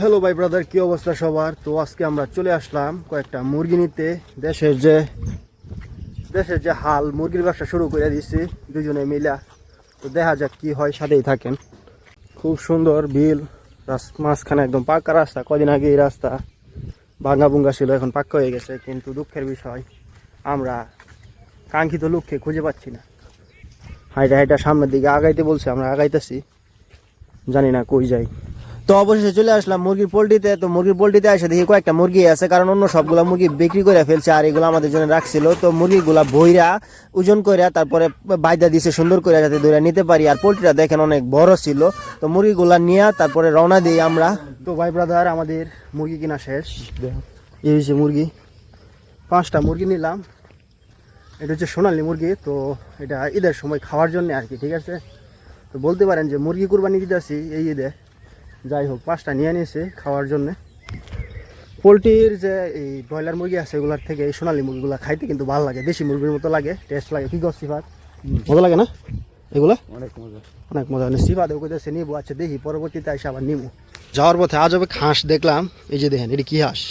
Hello ভাই brother কি অবস্থা সবার? তো আজকে আমরা চলে আসলাম কয়েকটা মুরগি নিতে। দেশের যে দেশের যে হাল, মুরগির ব্যবসা শুরু করে দিছি দুজনে মিলা। তো দেখা যাক কি হয়, সাথেই থাকেন। খুব সুন্দর বিল মাঝখানে একদম পাক্কা রাস্তা। কদিন আগে এই রাস্তা ভাঙ্গা ভুঙ্গা ছিল, এখন পাক্কা হয়ে গেছে, কিন্তু দুঃখের বিষয়, আমরা কাঙ্ক্ষিত লক্ষ্যে খুঁজে পাচ্ছি না। হাইটা হাইটা সামনের দিকে আগাইতে বলছে, আমরা আগাইতেছি। জানি না কই যাই। তো অবশেষে চলে আসলাম মুরগির পোলট্রিতে। তো মুরগির পোলট্রিতে এসে দেখি কয়েকটা মুরগি আছে, কারণ অন্য সবগুলা মুরগি বিক্রি করে ফেলছে আর এগুলো আমাদের জন্য রাখছিল। তো মুরগিগুলা বইরা ওজন করে তারপরে বাইদা দিছে সুন্দর করে যাতে ধরে নিতে পারি। আর পোলট্রিটা দেখেন অনেক বড় ছিল। তো মুরগিগুলা নিয়ে তারপরে রওনা দিই আমরা। তো ভাই ব্রাদার, আমাদের মুরগি কিনা শেষ। এই হচ্ছে মুরগি। পাঁচটা মুরগি নিলাম। এটা হচ্ছে সোনালি মুরগি। তো এটা ঈদের সময় খাওয়ার জন্য আর কি, ঠিক আছে? তো বলতে পারেন যে মুরগি কুরবানি দিতেছি এই ঈদে। যাই হোক পাঁচটা নিয়ে নিয়েছে খাওয়ার জন্য। পোলট্রির যে এই ব্রয়লার মুরগি আছে এগুলার থেকে এই সোনালি মুরগিগুলো খাইতে কিন্তু ভালো লাগে দেশি মুরগির মতো লাগে টেস্ট লাগে। কি গো সিফাত? মজা লাগে না? এগুলা? অনেক মজা। অনেক মজা। মানে সিফাত ওকে দেশে নিবো আচ্ছা দেখি পরবর্তীতে এসে আবার নিবো। যাওয়ার পথে আজ হবে হাঁস দেখলাম এই যে দেখেন এটি কি হাঁস?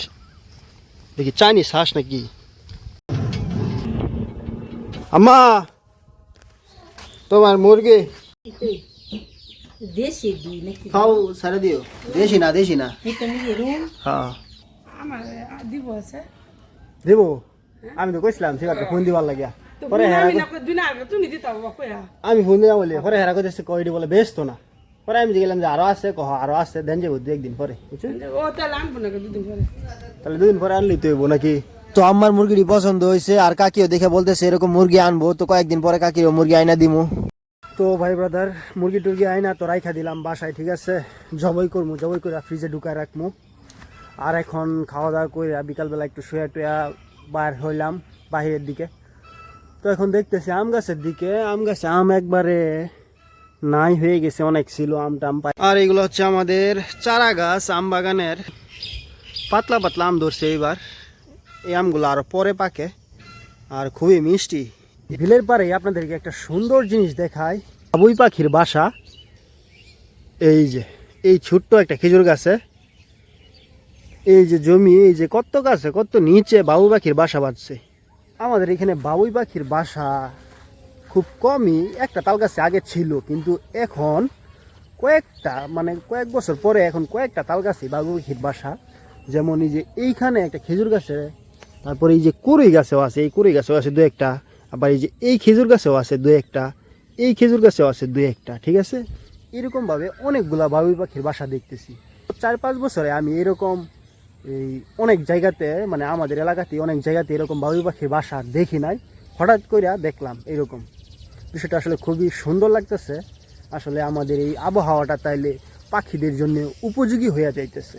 দেখি চাইনিজ হাঁস নাকি? আম্মা তোমার মুরগি। দেশি দিই নাকি? খাও সারে দিও। দেশি না দেশি না। এটা নিয়ে রুম। হ্যাঁ। আমার দিব আছে। দেবো? আমি তো কইছিলাম ঠিক আছে ফোন দিবার লাগিয়া। পরে হেরা কই- তুমি দিতে আমি ফোন দিলাম বলি পরে হেরা কইতেছে কইডি বলে ব্যস্ত না। পরে আমি গেলাম যে আরও আছে কহ আরও আছে দেন যাব দু একদিন পরে ও তাহলে আনব না দুদিন পরে? তাহলে দুদিন পরে আনলি তো নাকি? তো আমার মুরগিটি পছন্দ হয়েছে আর কাকিও দেখে বলতেছে এরকম মুরগি আনব তো কয়েকদিন পরে কাকিও মুরগি আইনা দিমু। তো ভাই ব্রাদার মুরগি টুরগি আইনা তো রাইখা দিলাম বাসায়, ঠিক আছে? জবই করমু, জবই করে ফ্রিজে ঢুকায় রাখমু। আর এখন খাওয়া দাওয়া করে বিকালবেলা একটু শুয়ে টুয়া বার হইলাম বাহিরের দিকে। তো এখন দেখতেছি আম গাছের দিকে, আম গাছে আম একবারে নাই হয়ে গেছে, অনেক ছিল আম টাম পাই আর এগুলো হচ্ছে আমাদের চারা গাছ, আম বাগানের। পাতলা পাতলা আম ধরছে এইবার। এই আমগুলো আরও পরে পাকে, আর খুবই মিষ্টি। বিলের পারে আপনাদেরকে একটা সুন্দর জিনিস দেখায় বাবুই পাখির বাসা। এই যে, এই ছোট্ট একটা খেজুর গাছে। এই যে জমি, এই যে কত গাছে, কত নিচে বাবুই পাখির বাসা বাঁধছে। আমাদের এখানে বাবুই পাখির বাসা খুব কমই, একটা তাল গাছে আগে ছিল, কিন্তু এখন কয়েকটা মানে কয়েক বছর পরে এখন কয়েকটা তাল গাছে বাবুই পাখির বাসা। যেমন এই যে এইখানে একটা খেজুর গাছে, তারপরে এই যে কুড়ি গাছেও আছে, এই কুড়ি গাছেও আছে দু একটা। আবার এই যে এই খেজুর গাছেও আছে দু একটা, এই খেজুর গাছেও আছে দু একটা, ঠিক আছে? এরকমভাবে অনেকগুলা বাবুই পাখির বাসা দেখতেছি। চার পাঁচ বছরে আমি এরকম এই অনেক জায়গাতে মানে আমাদের এলাকাতে অনেক জায়গাতে এরকম বাবুই পাখির বাসা দেখি নাই। হঠাৎ করে দেখলাম এরকম। বিষয়টা আসলে খুবই সুন্দর লাগতেছে। আসলে আমাদের এই আবহাওয়াটা তাইলে পাখিদের জন্য উপযোগী হয়ে যাইতেছে।